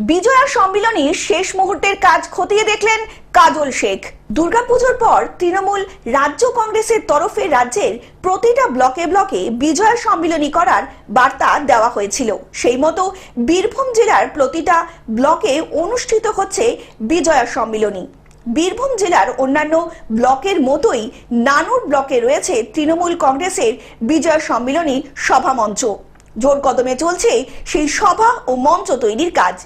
বিজয়া সম্মিলনীর শেষ মুহূর্তের কাজ খতিয়ে দেখলেন কাজল শেখ। দুর্গাপুজোর পর তৃণমূল রাজ্য কংগ্রেসের তরফে রাজ্যের প্রতিটা ব্লকে ব্লকে বিজয়া সম্মিলনী করার বার্তা দেওয়া হয়েছিল। সেই মতো বীরভূম জেলার প্রতিটা ব্লকে অনুষ্ঠিত হচ্ছে বিজয়া সম্মিলনী। বীরভূম জেলার অন্যান্য ব্লকের মতোই নানুর ব্লকে রয়েছে তৃণমূল কংগ্রেসের বিজয় সম্মিলনী সভামঞ্চ। জোর কদমে চলছে সেই সভা ও মঞ্চ তৈরির কাজ।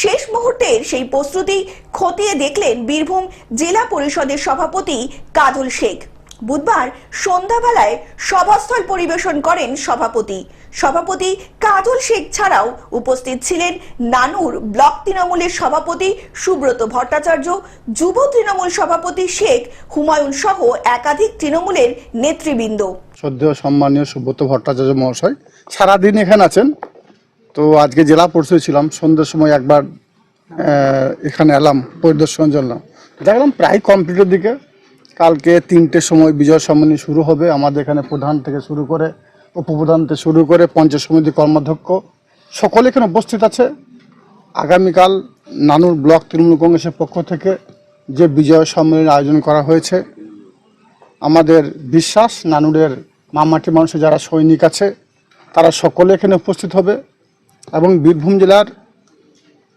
শেষ মুহূর্তের সেই প্রস্তুতি খতিয়ে দেখলেন বীরভূম জেলা পরিষদের সভাপতি কাজল শেখ। বুধবার সন্ধ্যাবেলায় সভাস্থল পরিবেশন করেন সভাপতি। সভাপতি কাজল শেখ ছাড়াও উপস্থিত ছিলেন নানুর ব্লক তৃণমূলের সভাপতি সুব্রত ভট্টাচার্য, যুব তৃণমূল সভাপতি শেখ হুমায়ুন সহ একাধিক তৃণমূলের নেতৃবৃন্দ। শ্রদ্ধেয় সম্মানীয় সুব্রত ভট্টাচার্য মহাশয়, সারাদিন এখানে আছেন। তো আজকে জেলা পরিষদ ছিলাম, সন্ধ্যের সময় একবার এখানে এলাম, পরিদর্শনের জন্য। দেখলাম প্রায় কমপ্লিটের দিকে। কালকে তিনটের সময় বিজয় সম্মানী শুরু হবে। আমাদের এখানে প্রধান থেকে শুরু করে উপপ্রধান থেকে শুরু করে পঞ্চায়েত সমিতি কর্মাধ্যক্ষ, সকলে এখানে উপস্থিত আছে। আগামীকাল নানুর ব্লক তৃণমূল কংগ্রেসের পক্ষ থেকে যে বিজয় সম্মেলনের আয়োজন করা হয়েছে, আমাদের বিশ্বাস, নানুরের মামাটি মানুষের যারা সৈনিক আছে, তারা সকলে এখানে উপস্থিত হবে এবং বীরভূম জেলার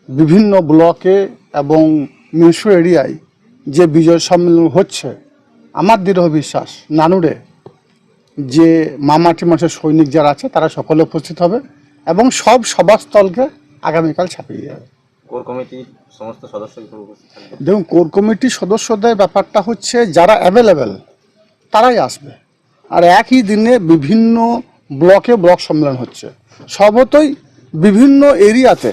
বিভিন্ন ব্লকে এবং মিউনিসিপ্যাল এরিয়ায় যে বিজয় সম্মেলন হচ্ছে, আমার দৃঢ় বিশ্বাস, নানুরে যে মামাটি মানুষের সৈনিক যারা আছে তারা সকলে উপস্থিত হবে এবং সব সভাস্থলকে আগামীকাল ছাপিয়ে যাবে। কোর কমিটির সমস্ত সদস্য হিসেবে উপস্থিত থাকবে? দেখুন কোর কমিটির সদস্যদের ব্যাপারটা হচ্ছে যারা অ্যাভেলেবেল তারাই আসবে। আর একই দিনে বিভিন্ন ব্লকে ব্লক সম্মেলন হচ্ছে। সর্বতই বিভিন্ন এরিয়াতে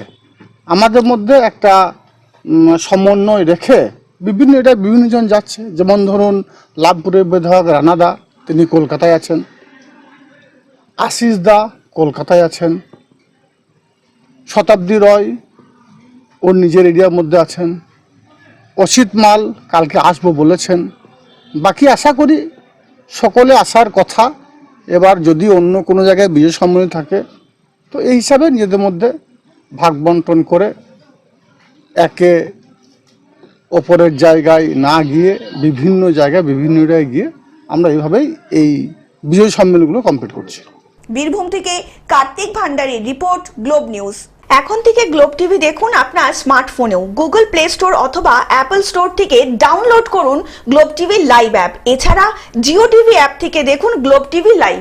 আমাদের মধ্যে একটা সমন্বয় রেখে বিভিন্ন এটা বিভিন্ন জন যাচ্ছে। যেমন ধরুন লাভপুরের বিধায়ক রানাদা তিনি কলকাতায় আছেন। আশিস দা কলকাতায় আছেন। শতাব্দী রয় ওর নিজের এরিয়ার মধ্যে আছেন। অসিত মাল কালকে আসব বলেছেন। বাকি আশা করি সকলে আসার কথা। এবার যদি অন্য কোনো জায়গায় বিজয় সম্মেলন থাকে, তো এই হিসাবে নিজেদের মধ্যে ভাগ বন্টন করে একে ওপরের জায়গায় না গিয়ে বিভিন্ন জায়গায় বিভিন্ন জায়গায় গিয়ে আমরা এইভাবেই এই বিজয় সম্মেলনগুলো কমপ্লিট করছি। বীরভূম থেকে কার্তিক ভান্ডারের রিপোর্ট, গ্লোব নিউজ। এখন থেকে গ্লোব টিভি দেখুন আপনার স্মার্টফোনেও। গুগল প্লে স্টোর অথবা অ্যাপল স্টোর থেকে ডাউনলোড করুন গ্লোব টিভি লাইভ অ্যাপ। এছাড়া জিও টিভি অ্যাপ থেকে দেখুন গ্লোব টিভি লাইভ।